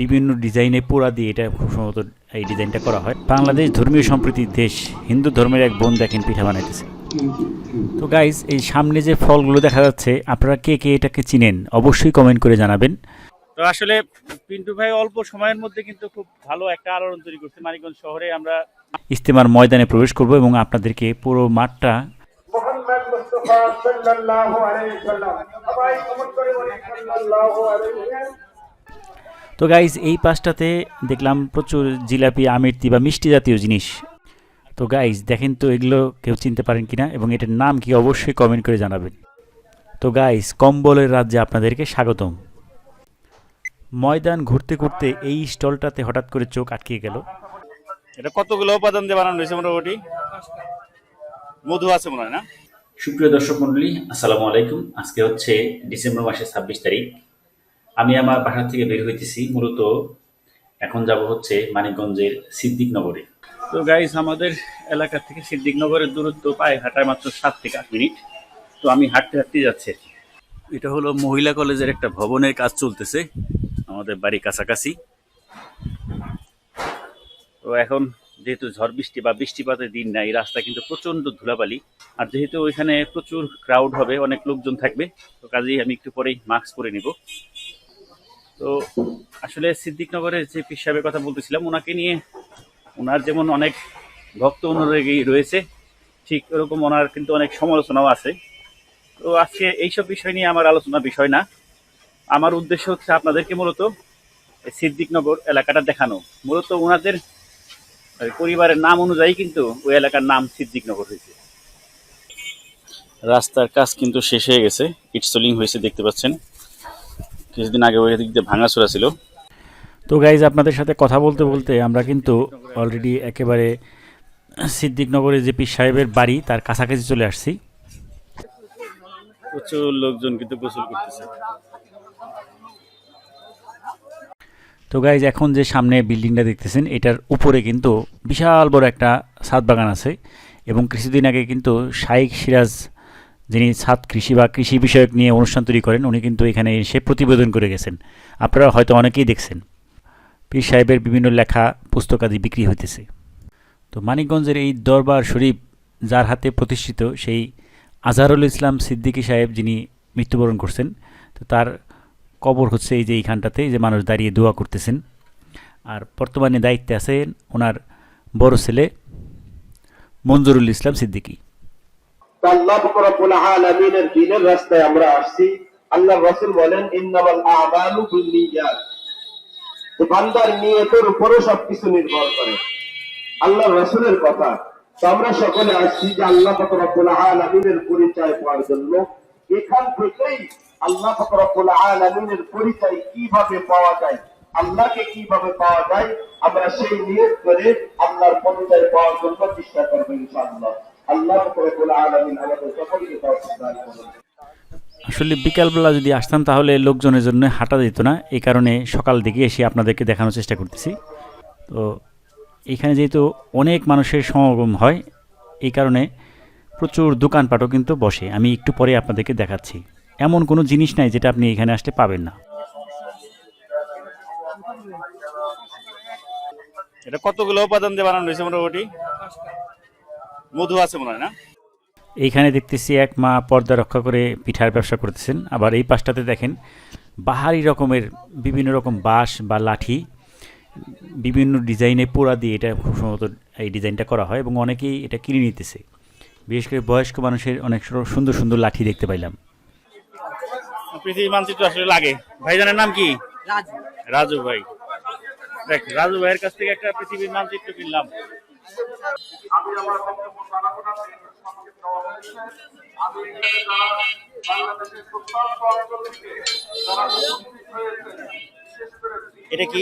বিভিন্ন ডিজাইনে পোড়া দিয়ে এটা খুব সম্ভবত এই ডিজাইনটা করা হয়। বাংলাদেশ ধর্মীয় সম্প্রীতির দেশ হিন্দু ধর্মের এক বোন দেখেন পিঠা বানাইতেছে। তো গাইজ এই সামনে যে ফলগুলো দেখা যাচ্ছে আপনারা কে কে এটাকে চিনেন অবশ্যই কমেন্ট করে জানাবেন। তো আসলে পিন্টু ভাই অল্প সময়ের মধ্যে কিন্তু খুব ভালো একটা আলোড়ন তৈরি করছে। মানিকগঞ্জ শহরে আমরা ইস্তেমার ময়দানে প্রবেশ করব এবং আপনাদেরকে পুরো মাঠটা মোহাম্মদ তো গাইজ এই পাশটাতে দেখলাম প্রচুর জিলাপি আমিরতি বা মিষ্টি জাতীয় জিনিস। তো গাইজ দেখেন তো এগুলো কেউ চিনতে পারেন কি না এবং এটার নাম কি অবশ্যই কমেন্ট করে জানাবেন। তো গাইজ কম্বলের রাজ্যে আপনাদেরকে স্বাগতম। ময়দান ঘুরতে ঘুরতে এই স্টলটাতে হঠাৎ করে চোখ আটকে গেল। এটা কতগুলো উপাদান দিয়ে বানানো হয়েছে মোটামুটি? মধু আছে মনে হয় না? সুপ্রিয় দর্শক মন্ডলী আসসালামু আলাইকুম। আজকে হচ্ছে ডিসেম্বর মাসের ছাব্বিশ তারিখ। আমি আমার বাসা থেকে বের হইতেছি, মূলত এখন যাব হচ্ছে মানিকগঞ্জের সিদ্দিকনগরে। তো গাইজ আমাদের এলাকা থেকে সিদ্দিকনগরের দূরত্ব পায়ে হাঁটায় মাত্র সাত থেকে আট মিনিট। তো আমি হাঁটতে হাঁটতে যাচ্ছি। এটা হলো মহিলা কলেজের একটা ভবনের কাজ চলতেছে, আমাদের বাড়ির কাছাকাছি। তো এখন যেহেতু ঝড় বৃষ্টি বা বৃষ্টিপাতের দিন নাই রাস্তা কিন্তু প্রচণ্ড ধুলাবালি। আর যেহেতু ওইখানে প্রচুর ক্রাউড হবে, অনেক লোকজন থাকবে, তো কাজেই আমি একটু পরেই মাস্ক পরে নিব। তো আসলে সিদ্দিকনগরের যে পীর সাহেবের কথা বলতেছিলাম, ওনাকে নিয়ে ওনার যেমন অনেক ভক্ত অনুরাগী রয়েছে, ঠিক ওরকম ওনার কিন্তু অনেক সমালোচনাও আছে। তো আজকে এইসব বিষয় নিয়ে আমার আলোচনা বিষয় না। আমার উদ্দেশ্য হচ্ছে আপনাদেরকে মূলত সিদ্দিকনগর এলাকাটা দেখানো। মূলত ওনাদের পরিবারের নাম অনুযায়ী কিন্তু ওই এলাকার নাম সিদ্দিকনগর হয়েছে। রাস্তার কাজ কিন্তু শেষ হয়ে গেছে। ইটসলিং হয়েছে, দেখতে পাচ্ছেন। কিছুদিন আগে ওই দিক দিয়ে ভাঙাচোরা ছিল। তো গাইজ আপনাদের সাথে কথা বলতে বলতে আমরা কিন্তু অলরেডি একেবারে সিদ্দিকনগরে যে পীর সাহেবের বাড়ি তার কাছাকাছি চলে আসছি। প্রচুর লোকজন কিন্তু গোসল করতেছে। তো গাইজ এখন যে সামনে বিল্ডিংটা দেখতেছেন এটার উপরে কিন্তু বিশাল বড় একটা ছাদ বাগান আছে। এবং কিছুদিন আগে কিন্তু শাইখ সিরাজ যিনি ছাদ কৃষি বা কৃষি বিষয়ক নিয়ে অনুষ্ঠান তৈরি করেন, উনি কিন্তু এখানে এসে প্রতিবেদন করে গেছেন। আপনারা হয়তো অনেকেই দেখছেন। পীর সাহেবের বিভিন্ন লেখা পুস্তকাদি বিক্রি হইতেছে। তো মানিকগঞ্জের এই দরবার শরীফ যার হাতে প্রতিষ্ঠিত সেই আজহারুল ইসলাম সিদ্দিকী সাহেব যিনি মৃত্যুবরণ করছেন, তো তার কবর হচ্ছে এই যে এইখানটাতে যে মানুষ দাঁড়িয়ে দোয়া করতেছেন। আর বর্তমানে দায়িত্বে আছেন ওনার বড় ছেলে মঞ্জুরুল ইসলাম সিদ্দিকী। এখান থেকেই আল্লাহ আলামিনের পরিচয় কীভাবে পাওয়া যায়, আল্লাহকে কীভাবে পাওয়া যায়, আমরা সেই নিয়ত করে আল্লাহর পরিচয় পাওয়ার জন্য চেষ্টা করব ইনশাআল্লাহ। আল্লাহ রব্বুল আলামিন আমাদের সকলকে তৌফিক দান করুন। আসলে বিকালবেলা যদি আসতাম তাহলে লোকজনের জন্য হাঁটা দিত না এই কারণে সকাল দিকে এসে আপনাদেরকে দেখানোর চেষ্টা করতেছি। তো এখানে যেহেতু অনেক মানুষের সমাগম হয় এই কারণে প্রচুর দোকানপাটও কিন্তু বসে। আমি একটু পরে আপনাদেরকে দেখাচ্ছি। এমন কোনো জিনিস নাই যেটা আপনি এখানে আসতে পাবেন না। এটা কতগুলো উপাদান দিয়ে বানানো হয়েছে মোটামুটি? মধু আছে মনে হয় না? এইখানে দেখতেছি এক মা পর্দা রক্ষা করে পিঠার ব্যবসা করতেছেন। আবার এই পাশটাতে দেখেন বাহারি রকমের বিভিন্ন রকম বাঁশ বা লাঠি বিভিন্ন ডিজাইনে পোড়া দিয়ে এটা খুব সম্ভবত এই ডিজাইনটা করা হয় এবং অনেকেই এটা কিনে নিতেছে। বিশেষ করে বয়স্ক মানুষের অনেক সুন্দর সুন্দর লাঠি দেখতে পাইলাম। পৃথিবী মানচিত্র আসলে লাগে ভাইজানের নাম কি? রাজু। রাজু ভাই। দেখ রাজু ভাইয়ের কাছ থেকে একটা পৃথিবীর মানচিত্র কিনলাম। আমি আমার বক্তব্য চালাবো না সংক্ষিপ্ত অবস্থায় আমি এখানে যারা বাংলাদেশের প্রত্যন্ত অঞ্চল থেকে যারা উপস্থিত হয়েছে বিশেষ করে এটা কি?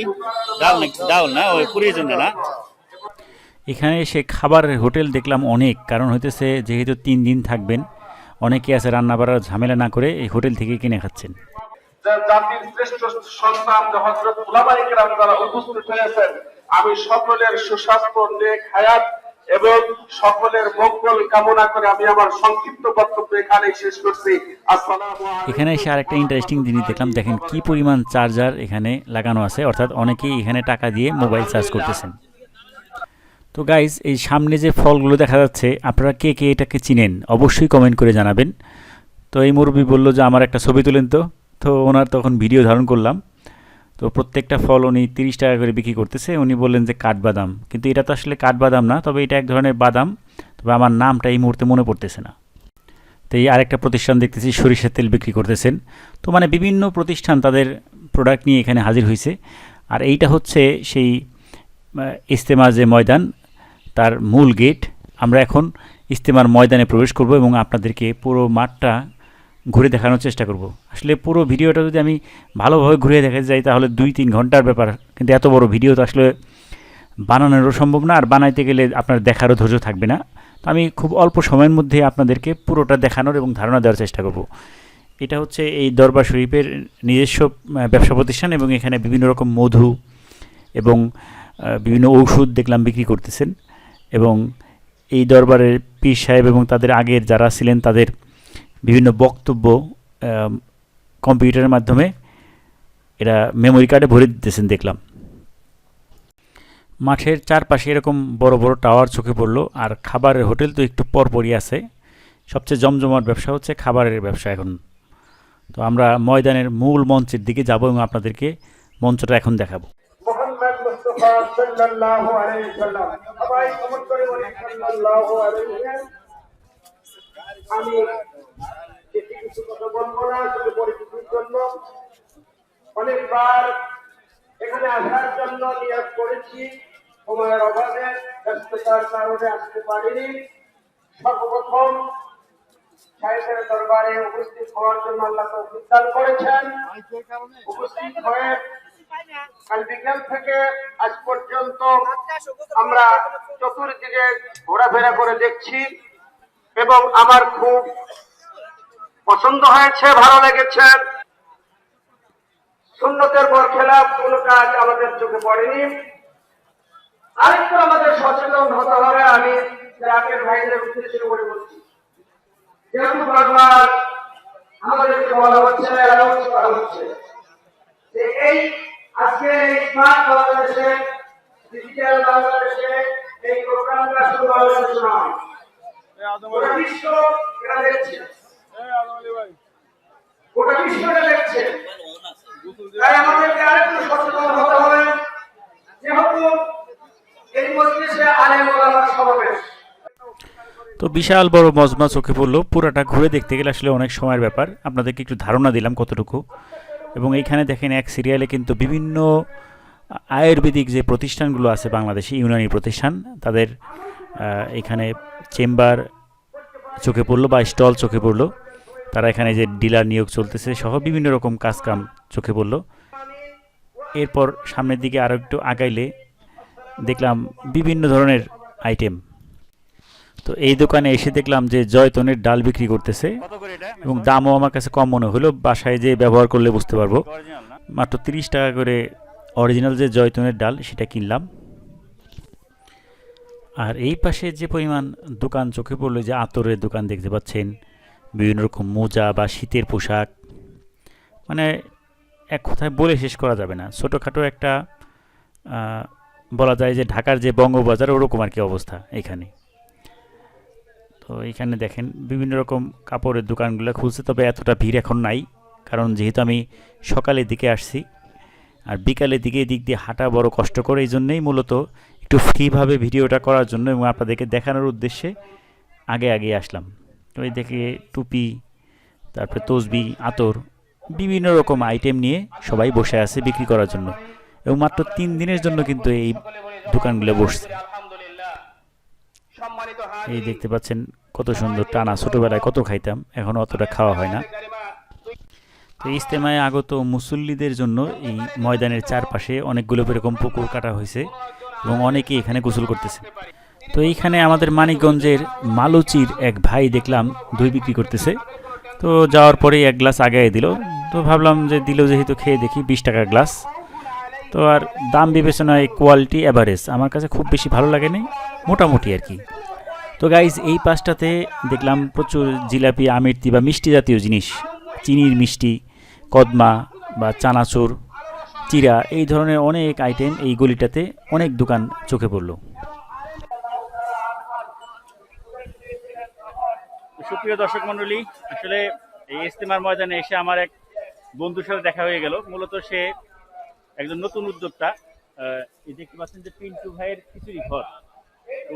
ডাল না ডাল না? ওই পুরীর জন্য না? এখানে সে খাবারের হোটেল দেখলাম অনেক কারণ হইতেছে যেহেতু তিন দিন থাকবেন অনেকে আছে রান্না বাড়ার ঝামেলা না করে এই হোটেল থেকে কিনে খাচ্ছেন। জাতির শ্রেষ্ঠ সন্তান হজরত উলামায়ে কেরাম যারা উপস্থিত হয়েছেন আমি সকলের সুস্বাস্থ্য, নেক হায়াত এবং সকলের মঙ্গল কামনা করে আমি আমার সংক্ষিপ্ত বক্তব্য এখানে শেষ করছি। এখানে এসে আরেকটা ইন্টারেস্টিং জিনিস দেখলাম। দেখেন কি পরিমাণ চার্জার এখানে লাগানো আছে। অর্থাৎ অনেকেই এখানে টাকা দিয়ে মোবাইল চার্জ করতেছেন। তো গাইজ এই সামনে যে ফলগুলো দেখা যাচ্ছে, আপনারা কে কে এটাকে চিনেন? অবশ্যই কমেন্ট করে জানাবেন। তো এই মুরব্বী বলল যে, আমার একটা ছবি তুলেন তো। তো ওনার তখন ভিডিও ধারণ করলাম। তো প্রত্যেকটা ফল উনি তিরিশ টাকা করে বিক্রি করতেছে। উনি বললেন যে কাঠবাদাম। কিন্তু এটা তো আসলে কাঠবাদাম না তবে এটা এক ধরনের বাদাম। তবে আমার নামটা এই মুহূর্তে মনে পড়তেছে না। তো এই আরেকটা প্রতিষ্ঠান দেখতেছি সরিষার তেল বিক্রি করতেছেন। তো মানে বিভিন্ন প্রতিষ্ঠান তাদের প্রোডাক্ট নিয়ে এখানে হাজির হয়েছে আর এইটা হচ্ছে সেই আহ, ইস্তেমা যে ময়দান তার মূল গেট আমরা এখন ইস্তেমার ময়দানে প্রবেশ করব এবং আপনাদেরকে পুরো মাঠটা ঘুরে দেখানোর চেষ্টা করব। আসলে পুরো ভিডিওটা যদি আমি ভালোভাবে ঘুরে দেখাতে যাই, তাহলে দুই তিন ঘণ্টার ব্যাপার। কিন্তু এত বড় ভিডিও তো আসলে বানানোরও সম্ভব না, আর বানাইতে গেলে আপনার দেখারও ধৈর্য থাকবে না। তো আমি খুব অল্প সময়ের মধ্যে আপনাদেরকে পুরোটা দেখানোর এবং ধারণা দেওয়ার চেষ্টা করব। এটা হচ্ছে এই দরবার শরীফের নিজস্ব ব্যবসা প্রতিষ্ঠান এবং এখানে বিভিন্ন রকম মধু এবং বিভিন্ন ঔষধ দেখলাম বিক্রি করতেছেন। এবং এই দরবারের পীর সাহেব এবং তাদের আগের যারা ছিলেন, তাদের বিভিন্ন বক্তব্য কম্পিউটারের মাধ্যমে এরা মেমোরি কার্ডে ভরে দিতেছেন, দেখলাম। মাঠের চারপাশে এরকম বড় বড় টাওয়ার চোখে পড়ল, আর খাবারের হোটেল তো একটু পরপরই আছে। সবচেয়ে জমজমাট ব্যবসা হচ্ছে খাবারের ব্যবসা এখন। তো আমরা ময়দানের মূল মঞ্চের দিকে যাব এবং আপনাদেরকে মঞ্চটা এখন দেখাবো। মোহাম্মদ আমি কিছু কথা বলব না শুধু পরিচিতির জন্য অনেকবার এখানে আসার জন্য নিয়োগ করেছি। সময়ের অভাবে ব্যস্ততার কারণে আসতে পারিনি। সর্বপ্রথম সাহেবের দরবারে উপস্থিত হওয়ার জন্য আল্লাহ করেছেন। উপস্থিত হয়ে কাল থেকে আজ পর্যন্ত আমরা চতুর্দিকে ঘোরাফেরা করে দেখছি। এবং আমার খুব পছন্দ হয়েছে, ভালো লেগেছে। সুন্নতের পর খেলাফ, কোন কাজ আমাদের চোখে পড়েনি। আরেকটু আমাদের সচেতন হতে হবে, আমি ভাইদের উদ্দেশ্যে করে বলছি। যেহেতু বারবার আমাদেরকে বলা হচ্ছে করা হচ্ছে যে এই আজকে এই স্মার্ট বাংলাদেশে ডিজিটাল বাংলাদেশে এই প্রোগ্রামটা শুধু বাংলাদেশে নয় গোটা বিশ্ব এটা দেখছে। গোটা বিশ্ব এটা দেখছে। তাই আমাদেরকে আরেকটু সচেতন হতে হবে। যেহেতু এই মজলিসে আলেম ওলামার সমাবেশ। তো বিশাল বড় মজমা চোখে পড়ল। পুরাটা ঘুরে দেখতে গেলে আসলে অনেক সময়ের ব্যাপার। আপনাদেরকে একটু ধারণা দিলাম কতটুকু। এবং এইখানে দেখেন এক সিরিয়ালে কিন্তু বিভিন্ন আয়ুর্বেদিক যে প্রতিষ্ঠানগুলো আছে বাংলাদেশে ইউনানি প্রতিষ্ঠান তাদের এখানে চেম্বার চোখে পড়ল বা স্টল চোখে পড়ল। তারা এখানে যে ডিলার নিয়োগ চলতেছে সহ বিভিন্ন রকম কাজকাম চোখে পড়ল। এরপর সামনের দিকে আরও একটু আগাইলে দেখলাম বিভিন্ন ধরনের আইটেম। তো এই দোকানে এসে দেখলাম যে জয়তনের ডাল বিক্রি করতেছে এবং দামও আমার কাছে কম মনে হলো। বাসায় যে ব্যবহার করলে বুঝতে পারব। মাত্র তিরিশ টাকা করে অরিজিনাল যে জয়তনের ডাল সেটা কিনলাম। আর এই পাশে যে পরিমাণ দোকান চোখে পড়ল, যে আতরের দোকান দেখতে পাচ্ছেন, বিভিন্ন রকম মোজা বা শীতের পোশাক মানে এক কথায় বলে শেষ করা যাবে না। ছোটোখাটো একটা বলা যায় যে ঢাকার যে বঙ্গবাজার, ওরকম আর কি অবস্থা এখানে। তো এখানে দেখেন, বিভিন্ন রকম কাপড়ের দোকানগুলো খুলছে, তবে এতটা ভিড় এখন নাই। কারণ যেহেতু আমি সকালের দিকে আসছি, আর বিকালের দিকে এদিক দিয়ে হাঁটা বড় কষ্টকর এই জন্যেই মূলত একটু ফ্রিভাবে ভিডিওটা করার জন্য এবং আপনাদেরকে দেখানোর উদ্দেশ্যে আগে আগে আসলাম। তো এই দেখে টুপি, তারপরে তসবি, আতর, বিভিন্ন রকম আইটেম নিয়ে সবাই বসে আছে বিক্রি করার জন্য। এবং মাত্র তিন দিনের জন্য কিন্তু এই দোকানগুলো বসছে। এই দেখতে পাচ্ছেন কত সুন্দর টানা। ছোটোবেলায় কত খাইতাম, এখন অতটা খাওয়া হয় না। তো ইজতেমায় আগত মুসল্লিদের জন্য এই ময়দানের চারপাশে অনেকগুলো এরকম পুকুর কাটা হয়েছে। এবং অনেকেই এখানে গোসল করতেছে। তো এইখানে আমাদের মানিকগঞ্জের মালুচির এক ভাই দেখলাম দই বিক্রি করতেছে। তো যাওয়ার পরেই এক গ্লাস আগায় দিল। তো ভাবলাম যে দিল যেহেতু খেয়ে দেখি বিশ টাকার গ্লাস। তো আর দাম বিবেচনায় কোয়ালিটি অ্যাভারেজ আমার কাছে খুব বেশি ভালো লাগেনি মোটামুটি আর কি। তো গাইজ এই পাশটাতে দেখলাম প্রচুর জিলাপি আমিরতি বা মিষ্টি জাতীয় জিনিস। চিনির মিষ্টি, কদমা বা চানাচুর। চিরা এই ধরনের অনেক আইটেম এই গলিটাতে অনেক দোকান চোখে পড়ল। সুপ্রিয় দর্শক মণ্ডলী, আসলে এই ইস্তেমার ময়দানে এসে আমার এক বন্ধুর সাথে দেখা হয়ে গেল। মূলত সে একজন নতুন উদ্যোক্তা। এই দেখতে পাচ্ছেন যে পিন্টু ভাইয়ের খিচুড়ি ঘর।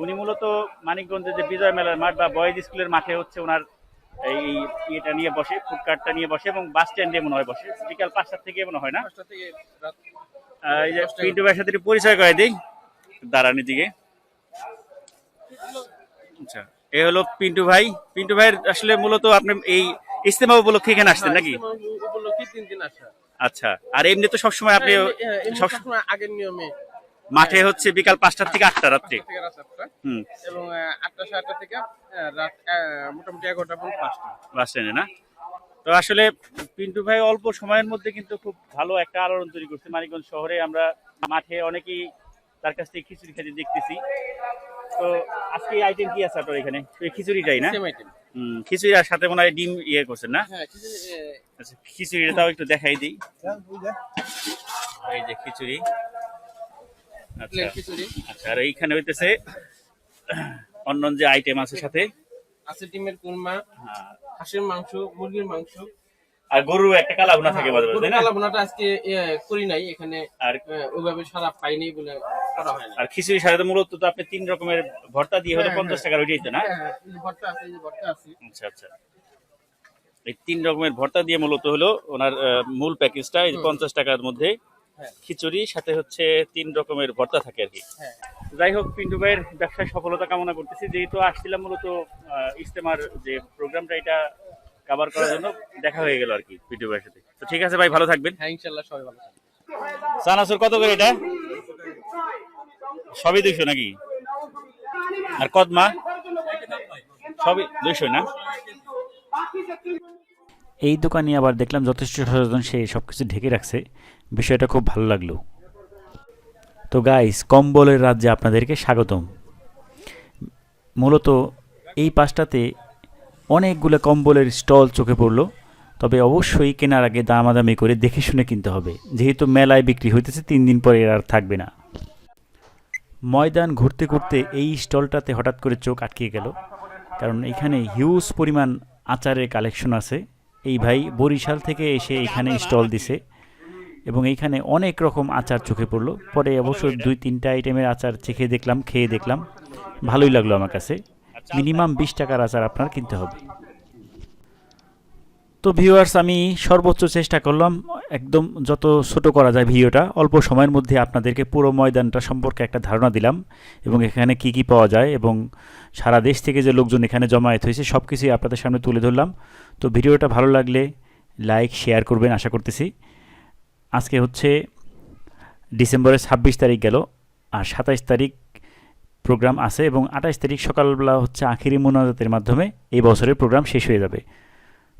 উনি মূলত মানিকগঞ্জের যে বিজয় মেলার মাঠ বা বয়েজ স্কুলের মাঠে হচ্ছে ওনার এই ইয়েটা নিয়ে বসে ফুড কার্টটা নিয়ে বসে এবং বাস স্ট্যান্ডে মনে হয় বসে। বিকাল পাঁচটার থেকে মনে হয় না। এই যে পিন্টু ভাইয়ের সাথে পরিচয় করে দিই। দিকে আচ্ছা এ হলো পিন্টু ভাই। পিন্টু ভাইয়ের আসলে মূলত আপনি এই ইস্তেমা উপলক্ষে এখানে আসছেন নাকি? উপলক্ষে তিন দিন আসা। আচ্ছা আর এমনি তো সবসময় আপনি হ্যাঁ, সবসময় আগের নিয়মে মাঠে হচ্ছে বিকাল পাঁচটার থেকে আটটা রাত্রে। এবং আটটা সাড়ে আটটা থেকে আহ, রাত মোটামুটি এগারোটা পর্যন্ত পাঁচটা। বাস স্ট্যান্ডে না? তো আসলে পিন্টু ভাই অল্প সময়ের মধ্যে কিন্তু খুব ভালো একটা আলোড়ন তৈরি করছে। মানিকগঞ্জ শহরে আমরা মাঠে অনেকেই তার কাছ থেকে খিচুড়ি খেতে দেখতেছি। তো আজকে আইটেম কি আছে আপনার এখানে? ওই খিচুড়িটাই না? খিচুড়ি আর সাথে মনে হয় ডিম ইয়ে করছেন না? হ্যাঁ খিচুড়ি, আচ্ছা খিচুড়িটা তাও একটু দেখাই দিই। এই যে খিচুড়ি। আচ্ছা। আচ্ছা আর এইখানে হইতেছে অন্য যে আইটেম আছে সাথে? আছে ডিমের কুরমা হ্যাঁ, হাঁসের মাংস মুরগির মাংস। আর গরু একটা কালা ভুনা থাকে মাঝে মাঝে তাই না? কালা বোনাটা আজকে করি নাই এখানে আর ওইভাবে সারা পাইনি বলে হয় আর খিচুড়ির সাথে তো মূলত তো আপনি তিন রকমের ভর্তা দিয়ে হলে হ্যাঁ, পঞ্চাশ টাকার ওইটাই তো না? হ্যাঁ, হ্যাঁ, ভর্তা আছে যে ভর্তা আছে। আচ্ছা আচ্ছা। এই তিন রকমের ভর্তা দিয়ে মূলত হলো ওনার মূল প্যাকেজটা এই পঞ্চাশ টাকার মধ্যে হ্যাঁ। খিচুড়ি সাথে হচ্ছে তিন রকমের ভর্তা থাকে আর কি। হ্যাঁ। যাই হোক পিন্টু ভাইয়ের ব্যবসায় সফলতা কামনা করতেছি। যেহেতু আসছিলাম মূলত আহ, ইজতেমার যে প্রোগ্রামটা এটা কভার করার জন্য দেখা হয়ে গেল আর কি পিন্টু ভাইয়ের সাথে। তো ঠিক আছে ভাই ভালো থাকবেন। হ্যাঁ ইনশাল্লাহ সবাই ভালো থাকবে। চানাচুর কত করে এটা? সবই দুইশো নাকি? আর কদমা? সবই দুইশো না? এই দোকানে আবার দেখলাম যথেষ্ট সচেতন, সে সব কিছু ঢেকে রাখছে। বিষয়টা খুব ভালো লাগল। তো গাইস কম্বলের রাজ্যে আপনাদেরকে স্বাগতম। মূলত এই পাশটাতে অনেকগুলো কম্বলের স্টল চোখে পড়ল, তবে অবশ্যই কেনার আগে দামাদামি করে দেখে শুনে কিনতে হবে। যেহেতু মেলায় বিক্রি হইতেছে, তিন দিন পরে এর আর থাকবে না। ময়দান ঘুরতে ঘুরতে এই স্টলটাতে হঠাৎ করে চোখ আটকে গেল, কারণ এখানে হিউজ পরিমাণ আচারের কালেকশন আছে। এই ভাই বরিশাল থেকে এসে এখানে স্টল দিছে এবং এইখানে অনেক রকম আচার চোখে পড়ল। পরে অবশ্য দুই তিনটা আইটেমের আচার চেখে দেখলাম খেয়ে দেখলাম। ভালোই লাগল আমার কাছে। মিনিমাম বিশ টাকার আচার আপনার কিনতে হবে। তো ভিউয়ার্স আমি সর্বোচ্চ চেষ্টা করলাম, একদম যত ছোট করা যায় ভিডিওটা, অল্প সময়ের মধ্যে আপনাদেরকে পুরো ময়দানটা সম্পর্কে একটা ধারণা দিলাম এবং এখানে কি কি পাওয়া যায় এবং সারা দেশ থেকে যে লোকজন এখানে জমায়েত হয়েছে সব কিছুই আপনাদের সামনে তুলে ধরলাম। তো ভিডিওটা ভালো লাগলে লাইক শেয়ার করবেন, আশা করতেছি। আজকে হচ্ছে ডিসেম্বরের ছাব্বিশ তারিখ গেল, আর সাতাইশ তারিখ প্রোগ্রাম আছে এবং আঠাইশ তারিখ সকালবেলা হচ্ছে আখিরি মোনাজাতের মাধ্যমে এই বছরের প্রোগ্রাম শেষ হয়ে যাবে।